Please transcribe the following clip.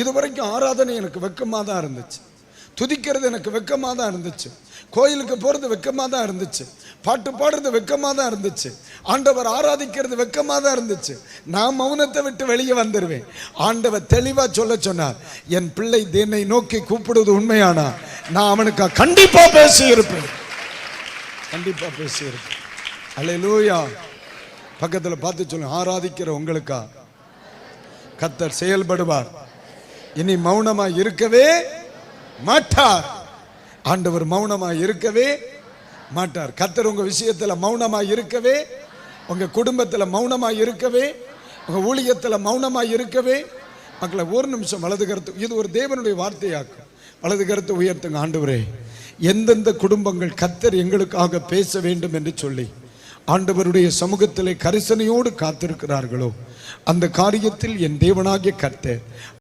இது வரைக்கும் ஆராதனை எனக்கு வெக்கமாக தான் இருந்துச்சு. துதிக்கிறது எனக்கு வெக்கமாக தான் இருந்துச்சு. கோயிலுக்கு போகிறது வெக்கமாக தான் இருந்துச்சு. பாட்டு பாடுறது வெக்கமாக தான் இருந்துச்சு. ஆண்டவர் ஆராதிக்கிறது வெக்கமாக தான் இருந்துச்சு. நான் மௌனத்தை விட்டு வெளியே வந்துடுவேன் ஆண்டவர் தெளிவாக சொல்ல சொன்னார் என் பிள்ளை என்னை நோக்கி கூப்பிடுவது உண்மையானா? நான் அவனுக்கு கண்டிப்பாக பேசியிருப்பேன். கண்டிப்பாக பேசியிருப்பேன். அல்ல லூயா பக்கத்தில் பார்த்து சொல்லுங்க ஆராதிக்கிற உங்களுக்கா? கத்தர் செயல்படுவார். இனி மௌனமா இருக்கவே மாட்டார். ஆண்டவர் மௌனமா இருக்கவே மாட்டார். கத்தர் உங்க விஷயத்துல மௌனமா இருக்கவே உங்க குடும்பத்துல மௌனமா இருக்கவே உங்க ஊழியத்துல மௌனமா இருக்கவே. மக்களை ஒரு நிமிஷம் வலது கருத்து இது ஒரு தேவனுடைய வார்த்தையாக்கும் வலது கருத்து உயர்த்துங்க ஆண்டவரே. எந்தெந்த குடும்பங்கள் கத்தர் எங்களுக்காக பேச வேண்டும் என்று சொல்லி ஆண்டவருடைய சமூகத்திலே கரிசனையோடு காத்திருக்கிறார்களோ அந்த காரியத்தில் என் தேவனாகிய கர்த்தர்